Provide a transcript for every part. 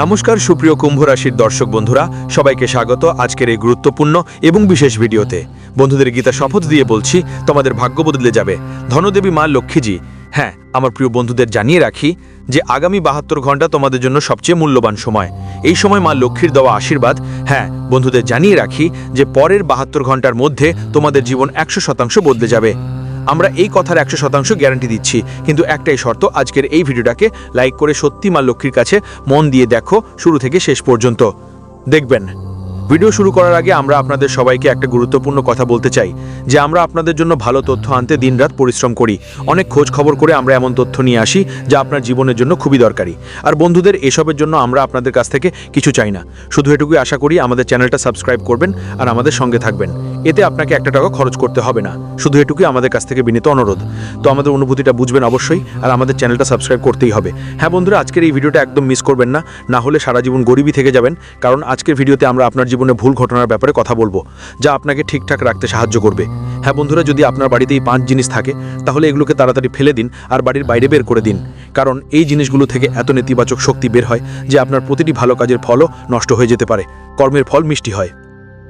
নমস্কার, সুপ্রিয় কুম্ভ রাশির দর্শক বন্ধুরা, সবাইকে স্বাগত আজকের এই গুরুত্বপূর্ণ এবং বিশেষ ভিডিওতে। বন্ধুদের গীতা শপথ দিয়ে বলছি, তোমাদের ভাগ্য বদলে যাবে। ধনদেবী মা লক্ষ্মীজি হ্যাঁ আমার প্রিয় বন্ধুদের জানিয়ে রাখি যে আগামী বাহাত্তর ঘণ্টা তোমাদের জন্য সবচেয়ে মূল্যবান সময়। এই সময় মা লক্ষ্মীর দেওয়া আশীর্বাদ হ্যাঁ বন্ধুদের জানিয়ে রাখি যে পরের বাহাত্তর ঘণ্টার মধ্যে তোমাদের জীবন একশো শতাংশ বদলে যাবে। আমরা এই কথার একশো শতাংশ গ্যারান্টি দিচ্ছি। কিন্তু একটাই শর্ত, আজকের এই ভিডিওটাকে লাইক করে সত্যি মা লক্ষ্মীর কাছে মন দিয়ে দেখো শুরু থেকে শেষ পর্যন্ত। দেখবেন। ভিডিও শুরু করার আগে আমরা আপনাদের সবাইকে একটা গুরুত্বপূর্ণ কথা বলতে চাই, যে আমরা আপনাদের জন্য ভালো তথ্য আনতে দিনরাত পরিশ্রম করি। অনেক খোঁজ খবর করে আমরা এমন তথ্য নিয়ে আসি, যা আপনার জীবনের জন্য খুবই দরকারি। আর বন্ধুদের এসবের জন্য আমরা আপনাদের কাছ থেকে কিছু চাই না। শুধু এটুকুই আশা করি আমাদের চ্যানেলটা সাবস্ক্রাইব করবেন আর আমাদের সঙ্গে থাকবেন। এতে আপনাকে একটা টাকা খরচ করতে হবে না। শুধু এটুকুই আমাদের কাছ থেকে বিনীত অনুরোধ। তো আমাদের অনুভূতিটা বুঝবেন অবশ্যই আর আমাদের চ্যানেলটা সাবস্ক্রাইব করতেই হবে। হ্যাঁ বন্ধুরা, আজকের এই ভিডিওটা একদম মিস করবেন না। না হলে সারা জীবন গরিবই থেকে যাবেন। কারণ আজকের ভিডিওতে আমরা আপনার জীবনে ভুল ঘটনার ব্যাপারে কথা বলব, যা আপনাকে ঠিকঠাক রাখতে সাহায্য করবে। হ্যাঁ বন্ধুরা, যদি আপনার বাড়িতে এই পাঁচ জিনিস থাকে, তাহলে এগুলোকে তাড়াতাড়ি ফেলে দিন আর বাড়ির বাইরে বের করে দিন। কারণ এই জিনিসগুলো থেকে এত নেতিবাচক শক্তি বের হয় যে আপনার প্রতিটি ভালো কাজের ফলও নষ্ট হয়ে যেতে পারে, কর্মের ফল মিষ্টি হয়।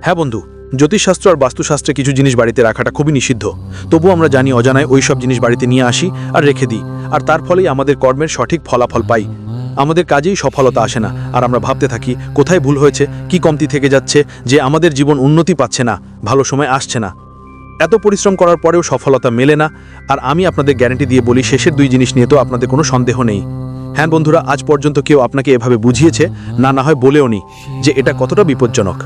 হ্যাঁ বন্ধু, জ্যোতিষশাস্ত্র আর বাস্তুশাস্ত্রে কিছু জিনিস বাড়িতে রাখাটা খুবই নিষিদ্ধ। তবু আমরা জানি অজানায় ওই সব জিনিস বাড়িতে নিয়ে আসি আর রেখে দিই, আর তার ফলেই আমাদের কর্মের সঠিক ফলাফল পাই। আমাদের কাজেই সফলতা আসে না। আর আমরা ভাবতে থাকি, কোথায় ভুল হয়েছে, কি কমতি থেকে যাচ্ছে, যে আমাদের জীবন উন্নতি পাচ্ছে না, ভালো সময় আসছে না। এত পরিশ্রম করার পরেও সফলতা মেলে না। আর আমি আপনাদের গ্যারেন্টি দিয়ে বলি, শেষের দুই জিনিস নিয়ে তো আপনাদের কোনো সন্দেহ নেই। হ্যাঁ বন্ধুরা, আজ পর্যন্ত কেউ আপনাকে এভাবে বুঝিয়েছে, না না হয় বলেও নি যে এটা কতটা বিপজ্জনক।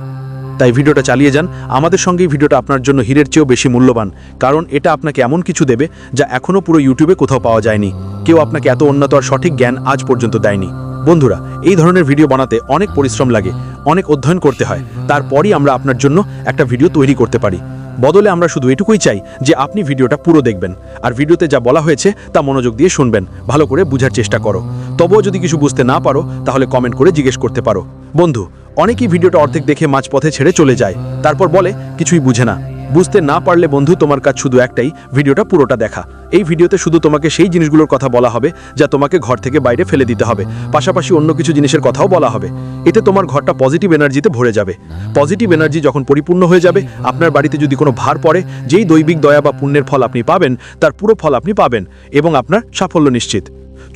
তাই ভিডিওটা চালিয়ে যান। আমাদের সঙ্গে এই ভিডিওটা আপনার জন্য হীরের চেয়েও বেশি মূল্যবান। কারণ এটা আপনাকে এমন কিছু দেবে যা এখনও পুরো ইউটিউবে কোথাও পাওয়া যায়নি। কেউ আপনাকে এত উন্নত আর সঠিক জ্ঞান আজ পর্যন্ত দেয়নি। বন্ধুরা, এই ধরনের ভিডিও বানাতে অনেক পরিশ্রম লাগে, অনেক অধ্যয়ন করতে হয়। তারপরই আমরা আপনার জন্য একটা ভিডিও তৈরি করতে পারি। বদলে আমরা শুধু এটুকুই চাই যে আপনি ভিডিওটা পুরো দেখবেন। আর ভিডিওতে যা বলা হয়েছে তা মনোযোগ দিয়ে শুনবেন। ভালো করে বুঝার চেষ্টা করো। তবুও যদি কিছু বুঝতে না পারো, তাহলে কমেন্ট করে জিজ্ঞেস করতে পারো। বন্ধু অনেকেই ভিডিওটা অর্ধেক দেখে মাঝপথে ছেড়ে চলে যায়। তারপর বলে, কিছুই বুঝে না। বুঝতে না পারলে বন্ধু, তোমার কাজ শুধু একটাই, ভিডিওটা পুরোটা দেখা। এই ভিডিওতে শুধু তোমাকে সেই জিনিসগুলোর কথা বলা হবে, যা তোমাকে ঘর থেকে বাইরে ফেলে দিতে হবে। পাশাপাশি অন্য কিছু জিনিসের কথাও বলা হবে। এতে তোমার ঘরটা পজিটিভ এনার্জিতে ভরে যাবে। পজিটিভ এনার্জি যখন পরিপূর্ণ হয়ে যাবে, আপনার বাড়িতে যদি কোনো ভার পড়ে, যেই দৈবিক দয়া বা পুণ্যের ফল আপনি পাবেন, তার পুরো ফল আপনি পাবেন এবং আপনার সাফল্য নিশ্চিত।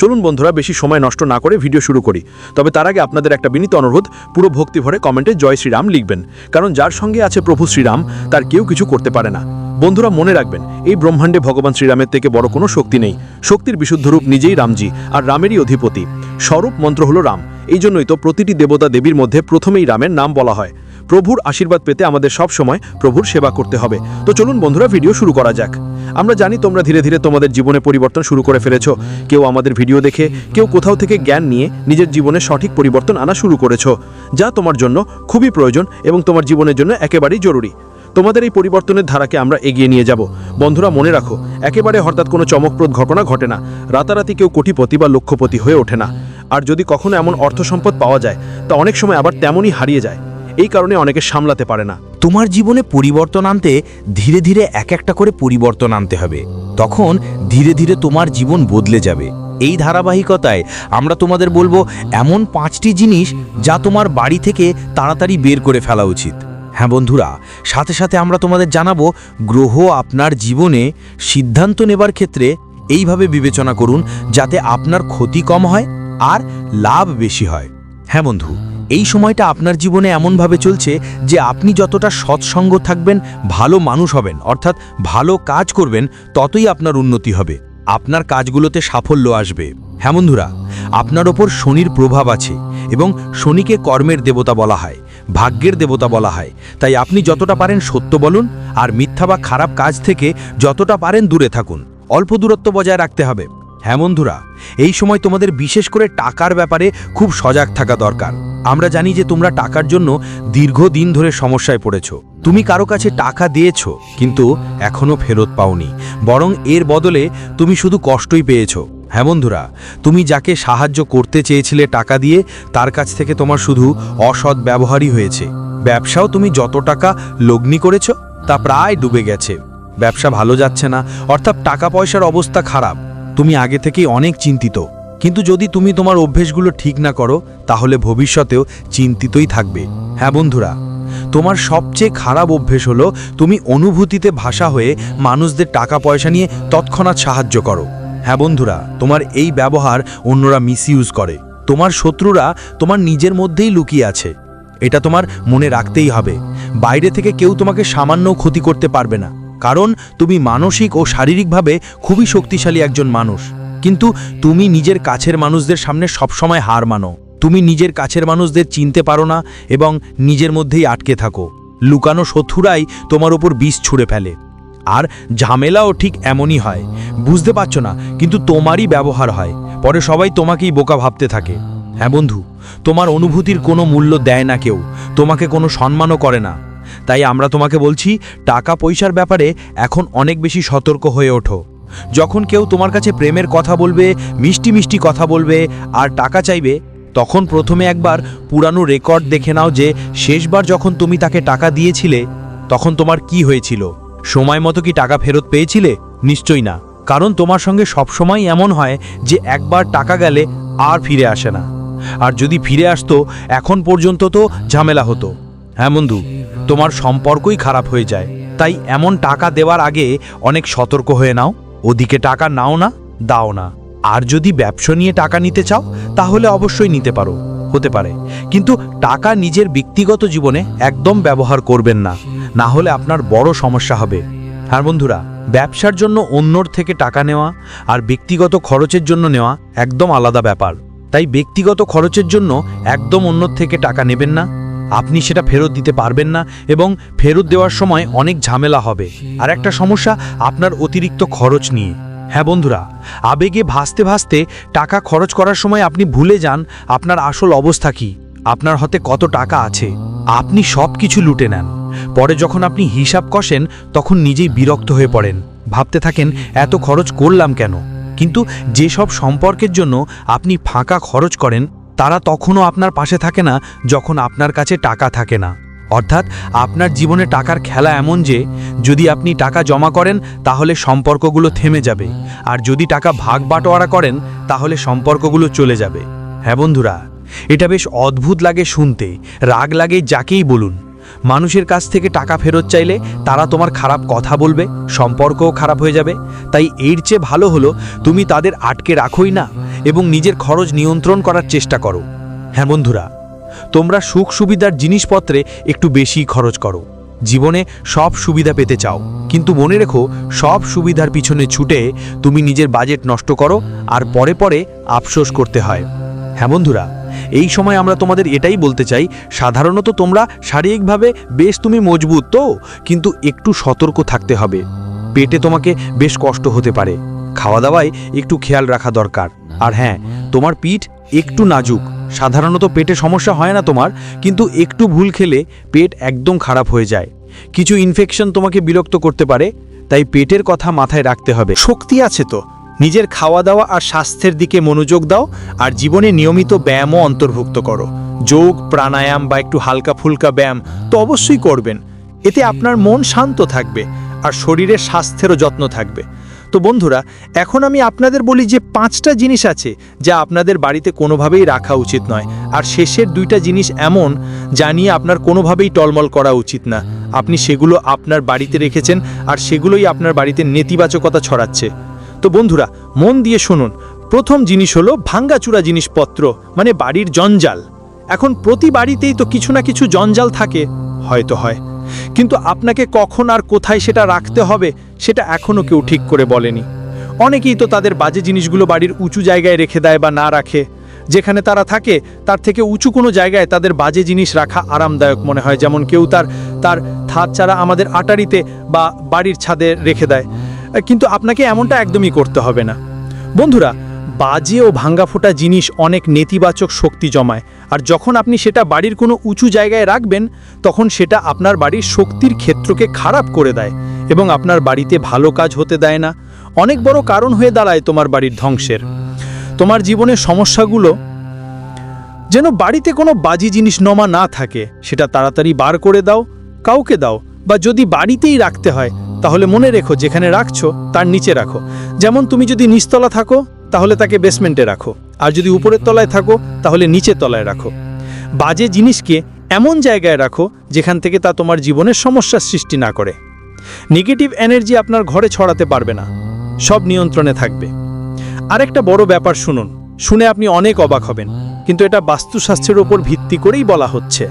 চলুন বন্ধুরা, বেশি সময় নষ্ট না করে ভিডিও শুরু করি। তবে তার আগে আপনাদের একটা বিনীত অনুরোধ, পুরো ভক্তি ভরে কমেন্টে জয় শ্রীরাম লিখবেন। কারণ যার সঙ্গে আছে প্রভু শ্রীরাম, তার কেউ কিছু করতে পারে না। বন্ধুরা, মনে রাখবেন, এই ব্রহ্মাণ্ডে ভগবান শ্রীরামের থেকে বড় কোনো শক্তি নেই। শক্তির বিশুদ্ধ রূপ নিজেই রামজি, আর রামেরই অধিপতি। স্বরূপ মন্ত্র হলো রাম। এই জন্যই তো প্রতিটি দেবতা দেবীর মধ্যে প্রথমেই রামের নাম বলা হয়। প্রভুর আশীর্বাদ পেতে আমাদের সব সময় প্রভুর সেবা করতে হবে। তো চলুন বন্ধুরা ভিডিও শুরু করা যাক। আমরা জানি তোমরা ধীরে ধীরে তোমাদের জীবনে পরিবর্তন শুরু করে ফেলেছ। কেউ আমাদের ভিডিও দেখে, কেউ কোথাও থেকে জ্ঞান নিয়ে নিজের জীবনে সঠিক পরিবর্তন আনা শুরু করেছ, যা তোমার জন্য খুবই প্রয়োজন এবং তোমার জীবনের জন্য একেবারেই জরুরি। তোমাদের এই পরিবর্তনের ধারাকে আমরা এগিয়ে নিয়ে যাব। বন্ধুরা, মনে রাখো, একেবারে হঠাৎ কোনো চমকপ্রদ ঘটনা ঘটে না। রাতারাতি কেউ কোটিপতি বা লক্ষপতি হয়ে ওঠে না। আর যদি কখনো এমন অর্থ সম্পদ পাওয়া যায়, তা অনেক সময় আবার তেমনই হারিয়ে যায়। এই কারণে অনেকে সামলাতে পারে না। তোমার জীবনে পরিবর্তন আনতে ধীরে ধীরে এক একটা করে পরিবর্তন আনতে হবে। তখন ধীরে ধীরে তোমার জীবন বদলে যাবে। এই ধারাবাহিকতায় আমরা তোমাদের বলব, এমন পাঁচটি জিনিস যা তোমার বাড়ি থেকে তাড়াতাড়ি বের করে ফেলা উচিত। হ্যাঁ বন্ধুরা, সাথে সাথে আমরা তোমাদের জানাব, গ্রহ আপনার জীবনে সিদ্ধান্ত নেবার ক্ষেত্রে এইভাবে বিবেচনা করুন, যাতে আপনার ক্ষতি কম হয় আর লাভ বেশি হয়। হ্যাঁ বন্ধু। এই সময়টা আপনার জীবনে এমনভাবে চলছে যে আপনি যতটা সৎসঙ্গ থাকবেন, ভালো মানুষ হবেন, অর্থাৎ ভালো কাজ করবেন, ততই আপনার উন্নতি হবে। আপনার কাজগুলোতে সাফল্য আসবে। হ্যাঁ বন্ধুরা, আপনার ওপর শনির প্রভাব আছে এবং শনিকে কর্মের দেবতা বলা হয়, ভাগ্যের দেবতা বলা হয়। তাই আপনি যতটা পারেন সত্য বলুন আর মিথ্যা বা খারাপ কাজ থেকে যতটা পারেন দূরে থাকুন। অল্প দূরত্ব বজায় রাখতে হবে। হ্যাঁ বন্ধুরা, এই সময় তোমাদের বিশেষ করে টাকার ব্যাপারে খুব সজাগ থাকা দরকার। আমরা জানি যে তোমরা টাকার জন্য দীর্ঘদিন ধরে সমস্যায় পড়েছ। তুমি কারও কাছে টাকা দিয়েছ, কিন্তু এখনও ফেরত পাওনি। বরং এর বদলে তুমি শুধু কষ্টই পেয়েছ। হ্যাঁ বন্ধুরা, তুমি যাকে সাহায্য করতে চেয়েছিলে টাকা দিয়ে, তার কাছ থেকে তোমার শুধু অসৎ ব্যবহারই হয়েছে। ব্যবসাও তুমি যত টাকা লগ্নি করেছ, তা প্রায় ডুবে গেছে। ব্যবসা ভালো যাচ্ছে না, অর্থাৎ টাকা পয়সার অবস্থা খারাপ। তুমি আগে থেকেই অনেক চিন্তিত। কিন্তু যদি তুমি তোমার অভ্যেসগুলো ঠিক না করো, তাহলে ভবিষ্যতেও চিন্তিতই থাকবে। হ্যাঁ বন্ধুরা, তোমার সবচেয়ে খারাপ অভ্যেস হলো তুমি অনুভূতিতে ভাষা হয়ে মানুষদের টাকা পয়সা নিয়ে তৎক্ষণাৎ সাহায্য করো। হ্যাঁ বন্ধুরা, তোমার এই ব্যবহার অন্যরা মিসইউজ করে। তোমার শত্রুরা তোমার নিজের মধ্যেই লুকিয়ে আছে। এটা তোমার মনে রাখতেই হবে। বাইরে থেকে কেউ তোমাকে সামান্য ক্ষতি করতে পারবে না। কারণ তুমি মানসিক ও শারীরিকভাবে খুবই শক্তিশালী একজন মানুষ। কিন্তু তুমি নিজের কাছের মানুষদের সামনে সবসময় হার মানো। তুমি নিজের কাছের মানুষদের চিনতে পারো না এবং নিজের মধ্যেই আটকে থাকো। লুকানো শত্রুরাই তোমার উপর বিষ ছুঁড়ে ফেলে। আর ঝামেলাও ঠিক এমনই হয়। বুঝতে পারছ না, কিন্তু তোমারই ব্যবহার হয়। পরে সবাই তোমাকেই বোকা ভাবতে থাকে। হ্যাঁ বন্ধু, তোমার অনুভূতির কোনো মূল্য দেয় না কেউ। তোমাকে কোনো সম্মানও করে না। তাই আমরা তোমাকে বলছি, টাকা পয়সার ব্যাপারে এখন অনেক বেশি সতর্ক হয়ে ওঠো। যখন কেউ তোমার কাছে প্রেমের কথা বলবে, মিষ্টি মিষ্টি কথা বলবে আর টাকা চাইবে, তখন প্রথমে একবার পুরানো রেকর্ড দেখে নাও যে শেষবার যখন তুমি তাকে টাকা দিয়েছিলে, তখন তোমার কি হয়েছিল। সময় মতো কি টাকা ফেরত পেয়েছিলে? নিশ্চয়ই না। কারণ তোমার সঙ্গে সবসময় এমন হয় যে একবার টাকা গেলে আর ফিরে আসে না। আর যদি ফিরে আসতো, এখন পর্যন্ত তো ঝামেলা হতো। হ্যাঁ বন্ধু? তোমার সম্পর্কই খারাপ হয়ে যায়। তাই এমন টাকা দেওয়ার আগে অনেক সতর্ক হয়ে নাও। ওদিকে টাকা নাও না, দাও না। আর যদি ব্যবসা নিয়ে টাকা নিতে চাও, তাহলে অবশ্যই নিতে পারো। হতে পারে। কিন্তু টাকা নিজের ব্যক্তিগত জীবনে একদম ব্যবহার করবেন না। না হলে আপনার বড় সমস্যা হবে। আর বন্ধুরা, ব্যবসার জন্য অন্যর থেকে টাকা নেওয়া আর ব্যক্তিগত খরচের জন্য নেওয়া একদম আলাদা ব্যাপার। তাই ব্যক্তিগত খরচের জন্য একদম অন্যর থেকে টাকা নেবেন না। আপনি সেটা ফেরত দিতে পারবেন না এবং ফেরত দেওয়ার সময় অনেক ঝামেলা হবে। আর একটা সমস্যা, আপনার অতিরিক্ত খরচ নিয়ে। হ্যাঁ বন্ধুরা, আবেগে ভাসতে ভাসতে টাকা খরচ করার সময় আপনি ভুলে যান আপনার আসল অবস্থা কি, আপনার হাতে কত টাকা আছে। আপনি সব কিছু লুটে নেন। পরে যখন আপনি হিসাব কষেন, তখন নিজেই বিরক্ত হয়ে পড়েন। ভাবতে থাকেন, এত খরচ করলাম কেন? কিন্তু যেসব সম্পর্কের জন্য আপনি ফাঁকা খরচ করেন তারা তখনও আপনার পাশে থাকে না যখন আপনার কাছে টাকা থাকে না। অর্থাৎ আপনার জীবনে টাকার খেলা এমন যে, যদি আপনি টাকা জমা করেন, তাহলে সম্পর্কগুলো থেমে যাবে। আর যদি টাকা ভাগ বাটোয়ারা করেন, তাহলে সম্পর্কগুলো চলে যাবে। হ্যাঁ বন্ধুরা, এটা বেশ অদ্ভুত লাগে শুনতে, রাগ লাগে যাকেই বলুন। মানুষের কাছ থেকে টাকা ফেরত চাইলে তারা তোমার খারাপ কথা বলবে, সম্পর্কও খারাপ হয়ে যাবে। তাই এর চেয়ে ভালো হলো তুমি তাদের আটকে রাখোই না এবং নিজের খরচ নিয়ন্ত্রণ করার চেষ্টা করো। হ্যাঁ বন্ধুরা, তোমরা সুখ সুবিধার জিনিসপত্রে একটু বেশি খরচ করো। জীবনে সব সুবিধা পেতে চাও। কিন্তু মনে রেখো, সব সুবিধার পিছনে ছুটে তুমি নিজের বাজেট নষ্ট করো আর পরে পরে আফসোস করতে হয়। হ্যাঁ বন্ধুরা এই সময় আমরা তোমাদের এটাই বলতে চাই, সাধারণত তোমরা শারীরিকভাবে বেশ তুমি মজবুত তো, কিন্তু একটু সতর্ক থাকতে হবে। পেটে তোমাকে বেশ কষ্ট হতে পারে। খাওয়া দাওয়ায় একটু খেয়াল রাখা দরকার। আর হ্যাঁ তোমার পিঠ একটু নাজুক। সাধারণত পেটে সমস্যা হয় না তোমার, কিন্তু একটু ভুল খেলে পেট একদম খারাপ হয়ে যায়। কিছু ইনফেকশন তোমাকে বিরক্ত করতে পারে, তাই পেটের কথা মাথায় রাখতে হবে। শক্তি আছে তো। নিজের খাওয়া দাওয়া আর স্বাস্থ্যের দিকে মনোযোগ দাও আর জীবনে নিয়মিত ব্যায়ামও অন্তর্ভুক্ত করো। যোগ, প্রাণায়াম বা একটু হালকা ফুলকা ব্যায়াম তো অবশ্যই করবেন। এতে আপনার মন শান্ত থাকবে আর শরীরের স্বাস্থ্যেরও যত্ন থাকবে। তো বন্ধুরা, এখন আমি আপনাদের বলি যে পাঁচটা জিনিস আছে যা আপনাদের বাড়িতে কোনোভাবেই রাখা উচিত নয়। আর শেষের দুইটা জিনিস এমন যা নিয়ে আপনার কোনোভাবেই টলমল করা উচিত না। আপনি সেগুলো আপনার বাড়িতে রেখেছেন আর সেগুলোই আপনার বাড়িতে নেতিবাচকতা ছড়াচ্ছে। তো বন্ধুরা, মন দিয়ে শুনুন। প্রথম জিনিস হলো ভাঙ্গাচুরা জিনিসপত্র মানে বাড়ির জঞ্জাল। এখন প্রতি বাড়িতেই তো কিছু না কিছু জঞ্জাল থাকে, হয়তো হয়। কিন্তু আপনাকে কখন আর কোথায় সেটা রাখতে হবে, সেটা এখনও কেউ ঠিক করে বলেনি। অনেকেই তো তাদের বাজে জিনিসগুলো বাড়ির উঁচু জায়গায় রেখে দেয় বা না রাখে। যেখানে তারা থাকে, তার থেকে উঁচু কোনো জায়গায় তাদের বাজে জিনিস রাখা আরামদায়ক মনে হয়। যেমন কেউ তার তার থাত ছাড়া আমাদের আটারিতে বা বাড়ির ছাদে রেখে দেয়। কিন্তু আপনাকে এমনটা একদমই করতে হবে না। বন্ধুরা, বাজে ও ভাঙ্গা ফোটা জিনিস অনেক নেতিবাচক শক্তি জমায়, আর যখন আপনি সেটা বাড়ির কোনো উঁচু জায়গায় রাখবেন, তখন সেটা আপনার বাড়ির শক্তির ক্ষেত্রকে খারাপ করে দেয় এবং আপনার বাড়িতে ভালো কাজ হতে দেয় না। অনেক বড় কারণ হয়ে দাঁড়ায় তোমার বাড়ির ধ্বংসের। তোমার জীবনের সমস্যাগুলো যেন বাড়িতে কোনো বাজি জিনিস নমা না থাকে, সেটা তাড়াতাড়ি বার করে দাও, কাউকে দাও, বা যদি বাড়িতেই রাখতে হয় তাহলে মনে রেখো, যেখানে রাখছো, তার নিচে রাখো। যেমন তুমি যদি নিচতলা থাকো, তাহলে তাকে বেসমেন্টে রাখো। আর যদি উপরের তলায় থাকো, তাহলে নিচের তলায় রাখো। বাজে জিনিসকে এমন জায়গায় রাখো, যেখান থেকে তা তোমার জীবনের সমস্যার সৃষ্টি না করে। নেগেটিভ এনার্জি আপনার ঘরে ছড়াতে পারবে না। সব নিয়ন্ত্রণে থাকবে। আরেকটা বড় ব্যাপার শুনুন। শুনে আপনি অনেক অবাক হবেন। কিন্তু এটা বাস্তুশাস্ত্রের ওপর ভিত্তি করেই বলা হচ্ছে।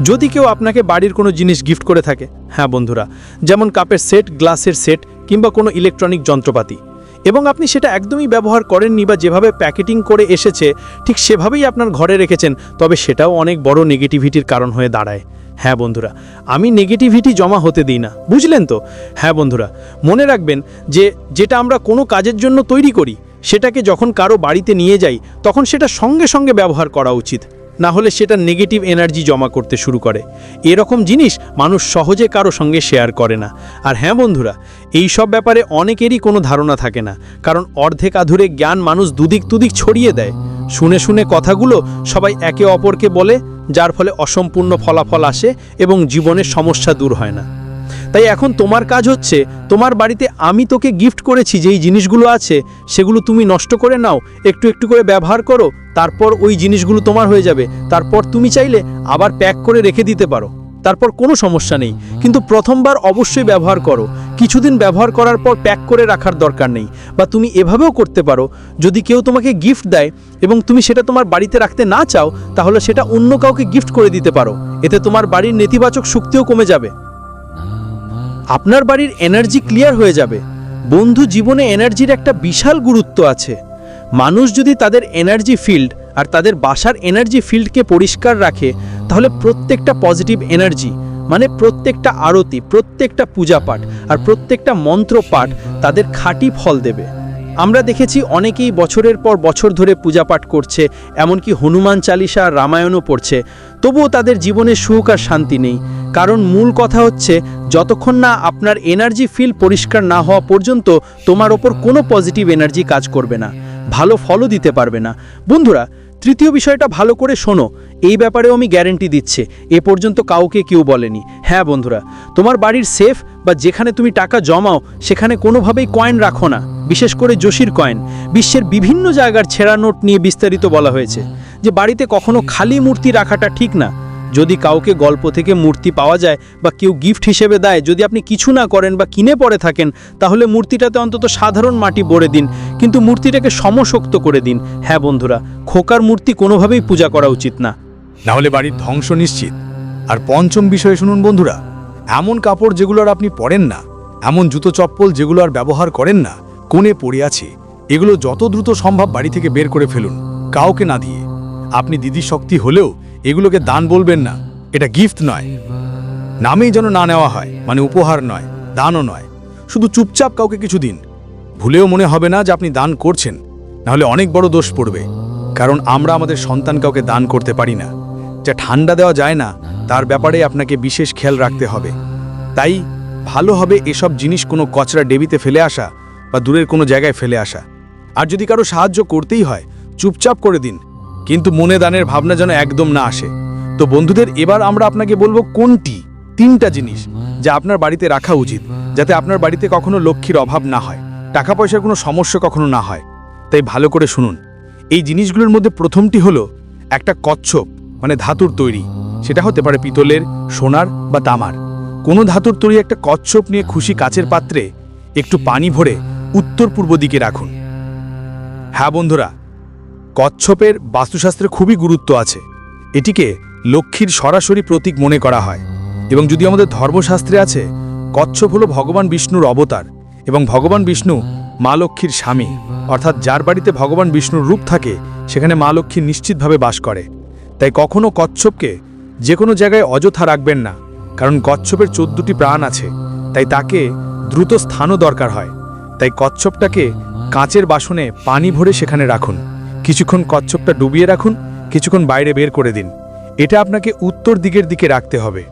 যদি কেউ আপনাকে বাড়ির কোনো জিনিস গিফট করে থাকে হ্যাঁ বন্ধুরা, যেমন কাপের সেট গ্লাসের সেট কিংবা কোনো ইলেকট্রনিক যন্ত্রপাতি, এবং আপনি সেটা একদমই ব্যবহার করেননি বা যেভাবে প্যাকেটিং করে এসেছে, ঠিক সেভাবেই আপনার ঘরে রেখেছেন, তবে সেটাও অনেক বড় নেগেটিভিটির কারণ হয়ে দাঁড়ায়। হ্যাঁ বন্ধুরা, আমি নেগেটিভিটি জমা হতে দিই না, বুঝলেন তো? হ্যাঁ বন্ধুরা, মনে রাখবেন যে, যেটা আমরা কোনো কাজের জন্য তৈরি করি, সেটাকে যখন কারও বাড়িতে নিয়ে যাই, তখন সেটা সঙ্গে সঙ্গে ব্যবহার করা উচিত। না হলে সেটা নেগেটিভ এনার্জি জমা করতে শুরু করে। এরকম জিনিস মানুষ সহজে কারও সঙ্গে শেয়ার করে না। আর হ্যাঁ বন্ধুরা, এই সব ব্যাপারে অনেকেরই কোনো ধারণা থাকে না। কারণ অর্ধেক আধুরে জ্ঞান মানুষ দুদিক তুদিক ছড়িয়ে দেয়। শুনে শুনে কথাগুলো সবাই একে অপরকে বলে, যার ফলে অসম্পূর্ণ ফলাফল আসে এবং জীবনের সমস্যা দূর হয় না। তাই এখন তোমার কাজ হচ্ছে, তোমার বাড়িতে আমি তোকে গিফট করেছি, যেই জিনিসগুলো আছে, সেগুলো তুমি নষ্ট করে নাও, একটু একটু করে ব্যবহার করো, তারপর ওই জিনিসগুলো তোমার হয়ে যাবে, তারপর তুমি চাইলে আবার প্যাক করে রেখে দিতে পারো, তারপর কোনো সমস্যা নেই, কিন্তু প্রথমবার অবশ্যই ব্যবহার করো, কিছুদিন ব্যবহার করার পর প্যাক করে রাখার দরকার নেই, বা তুমি এভাবেও করতে পারো, যদি কেউ তোমাকে গিফট দেয়, এবং তুমি সেটা তোমার বাড়িতে রাখতে না চাও, তাহলে সেটা অন্য কাউকে গিফট করে দিতে পারো, এতে তোমার বাড়ির নেতিবাচক শক্তিও কমে যাবে। আপনার বাড়ির এনার্জি ক্লিয়ার হয়ে যাবে। বন্ধু জীবনে এনার্জির একটা বিশাল গুরুত্ব আছে। মানুষ যদি তাদের এনার্জি ফিল্ড আর তাদের বাসার এনার্জি ফিল্ডকে পরিষ্কার রাখে, তাহলে প্রত্যেকটা পজিটিভ এনার্জি মানে প্রত্যেকটা আরতি, প্রত্যেকটা পূজা পাঠ আর প্রত্যেকটা মন্ত্র পাঠ তাদের খাঁটি ফল দেবে। আমরা দেখেছি অনেকেই বছরের পর বছর ধরে পূজা পাঠ করছে, এমনকি হনুমান চালিসা রামায়ণও পড়ছে। তবুও তাদের জীবনে সুখ আর শান্তি নেই। কারণ মূল কথা হচ্ছে, যতক্ষণ না আপনার এনার্জি ফিল পরিষ্কার না হওয়া পর্যন্ত তোমার ওপর কোনো পজিটিভ এনার্জি কাজ করবে না। ভালো ফলও দিতে পারবে না। বন্ধুরা, তৃতীয় বিষয়টা ভালো করে শোনো। এই ব্যাপারেও আমি গ্যারেন্টি দিচ্ছে, এ পর্যন্ত কাউকে কেউ বলেনি। হ্যাঁ বন্ধুরা, তোমার বাড়ির সেফ বা যেখানে তুমি টাকা জমাও, সেখানে কোনোভাবেই কয়েন রাখো না। বিশেষ করে যোশীর কয়েন, বিশ্বের বিভিন্ন জায়গার ছেঁড়া নোট নিয়ে বিস্তারিত বলা হয়েছে যে বাড়িতে কখনো খালি মূর্তি রাখাটা ঠিক না। যদি কাউকে গল্প থেকে মূর্তি পাওয়া যায় বা কেউ গিফট হিসেবে দেয়, যদি আপনি কিছু না করেন বা কিনে পড়ে থাকেন, তাহলে মূর্তিটাতে অন্তত সাধারণ মাটি ভরে দিন, কিন্তু মূর্তিটাকে সমশক্ত করে দিন। হ্যাঁ বন্ধুরা, খোকার মূর্তি কোনোভাবেই পূজা করা উচিত না। না হলে বাড়ির ধ্বংস নিশ্চিত। আর পঞ্চম বিষয়ে শুনুন বন্ধুরা, এমন কাপড় যেগুলো আর আপনি পরেন না, এমন জুতো চপ্পল যেগুলো আর ব্যবহার করেন না কোণে পড়ে আছে। এগুলো যত দ্রুত সম্ভব বাড়ি থেকে বের করে ফেলুন, কাউকে না দিয়ে। আপনি দিদি শক্তি হলেও এগুলোকে দান বলবেন না। এটা গিফট নয়। নামেই যেন না নেওয়া হয় মানে উপহার নয়, দানও নয়। শুধু চুপচাপ কাউকে কিছু দিন। ভুলেও মনে হবে না যে আপনি দান করছেন। নাহলে অনেক বড় দোষ পড়বে। কারণ আমরা আমাদের সন্তান কাউকে দান করতে পারি না। যা ঠান্ডা দেওয়া যায় না, তার ব্যাপারে আপনাকে বিশেষ খেয়াল রাখতে হবে। তাই ভালো হবে এসব জিনিস কোনো কচরা ডেবিতে ফেলে আসা বা দূরের কোনো জায়গায় ফেলে আসা। আর যদি কারও সাহায্য করতেই হয়, চুপচাপ করে দিন। কিন্তু মনে দানের ভাবনা যেন একদম না আসে। তো বন্ধুদের, এবার আমরা আপনাকে বলব কোনটি? তিনটা জিনিস যা আপনার বাড়িতে রাখা উচিত, যাতে আপনার বাড়িতে কখনো লক্ষ্মীর অভাব না হয়। টাকা পয়সার কোনো সমস্যা কখনো না হয়। তাই ভালো করে শুনুন। এই জিনিসগুলোর মধ্যে প্রথমটি হলো একটা কচ্ছপ মানে ধাতুর তৈরি। সেটা হতে পারে পিতলের, সোনার বা তামার। কোনো ধাতুর তৈরি একটা কচ্ছপ নিয়ে খুশি কাচের পাত্রে একটু পানি ভরে উত্তর পূর্ব দিকে রাখুন। হ্যাঁ বন্ধুরা, কচ্ছপের বাস্তুশাস্ত্রে খুবই গুরুত্ব আছে। এটিকে লক্ষ্মীর সরাসরি প্রতীক মনে করা হয়। এবং যদি আমাদের ধর্মশাস্ত্রে আছে, কচ্ছপ হল ভগবান বিষ্ণুর অবতার এবং ভগবান বিষ্ণু মা লক্ষ্মীর স্বামী। অর্থাৎ যার বাড়িতে ভগবান বিষ্ণুর রূপ থাকে, সেখানে মা লক্ষ্মী নিশ্চিতভাবে বাস করে। তাই কখনও কচ্ছপকে যে কোনো জায়গায় অযথা রাখবেন না, কারণ কচ্ছপের চোদ্দটি প্রাণ আছে। তাই তাকে দ্রুত স্থানও দরকার হয়। তাই কচ্ছপটাকে কাঁচের বাসনে পানি ভরে সেখানে রাখুন। কিছুক্ষণ কচ্ছপটা ডুবিয়ে রাখুন, কিছুক্ষণ বাইরে বের করে দিন। এটা আপনাকে উত্তর দিকের দিকে রাখতে হবে।